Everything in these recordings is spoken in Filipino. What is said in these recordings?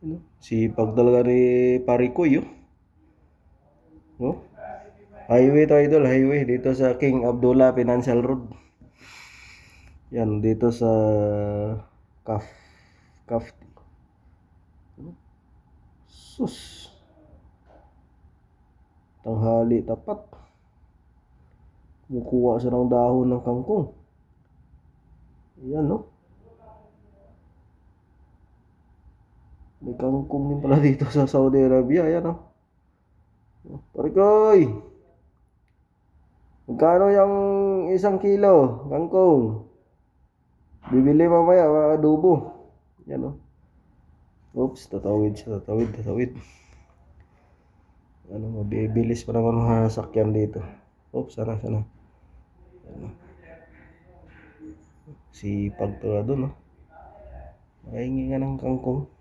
Ano? Sipag talaga ni Parikoy, oh. No? Highway to idol, highway dito sa King Abdullah Financial Road. Yan, dito sa Kaf Kaf Sus. Tanghali tapat. Kumukuha siya ng dahon ng kangkong. Yan, no? May kangkong din pala dito sa Saudi Arabia. Yan, no? Parikoy! Magkano yung isang kilo kangkong? Bibili mamaya, mga adobo. Yan, no? Oops, tatawid siya, tatawid, tatawid. Ano, mabibilis pa naman mga sakyan dito. Oops, sana, sana. Ano. Sipag to doon, no? Makahingi nga ng kangkong.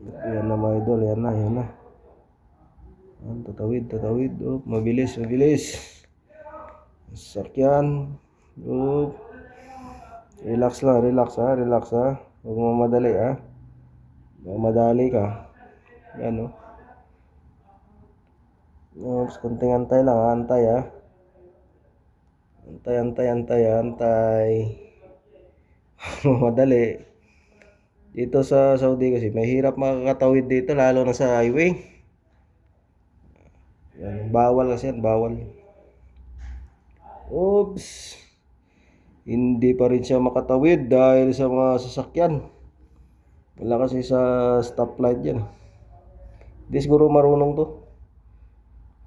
Yan na mga idol, yan na, yan na. Yan, tatawid, tatawid. Oh, mabilis, mabilis. Sakyan. Oh. Relax lang, relax ha, relax ha. Huwag mo madali ha. Madali ka. Yan oh. Oops, konting antay lang antay ha. Antay, antay, antay, antay. Madali. Dito sa Saudi kasi mahirap makakatawid dito lalo na sa highway. Yan, bawal kasi yan, bawal. Oops. Hindi pa rin siya makatawid dahil sa mga sasakyan. Wala kasi sa stoplight yan. Hindi siguro marunong to.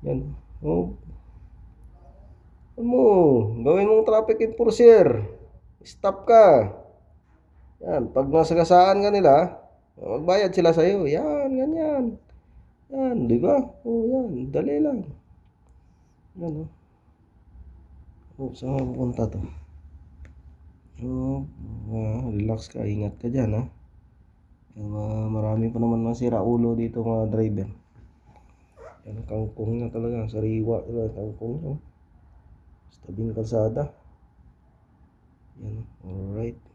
Yan. Oh. Ano mo? Gawin mong traffic enforcer. Stop ka. Yan. Pag nasagasaan ka nila, magbayad sila sa'yo. Yan, ganyan. Yan, di ba? Oh, yan. Dali lang. Yan, oh. Oh, saan pupunta to? Oh, ah, relax ka. Ingat ka dyan, ha? Uh, marami pa naman masira ulo dito mga driver. Yan, kangkong na talaga. Sariwa talaga, kangkong na. Sa tabing kalsada. Yan, alright.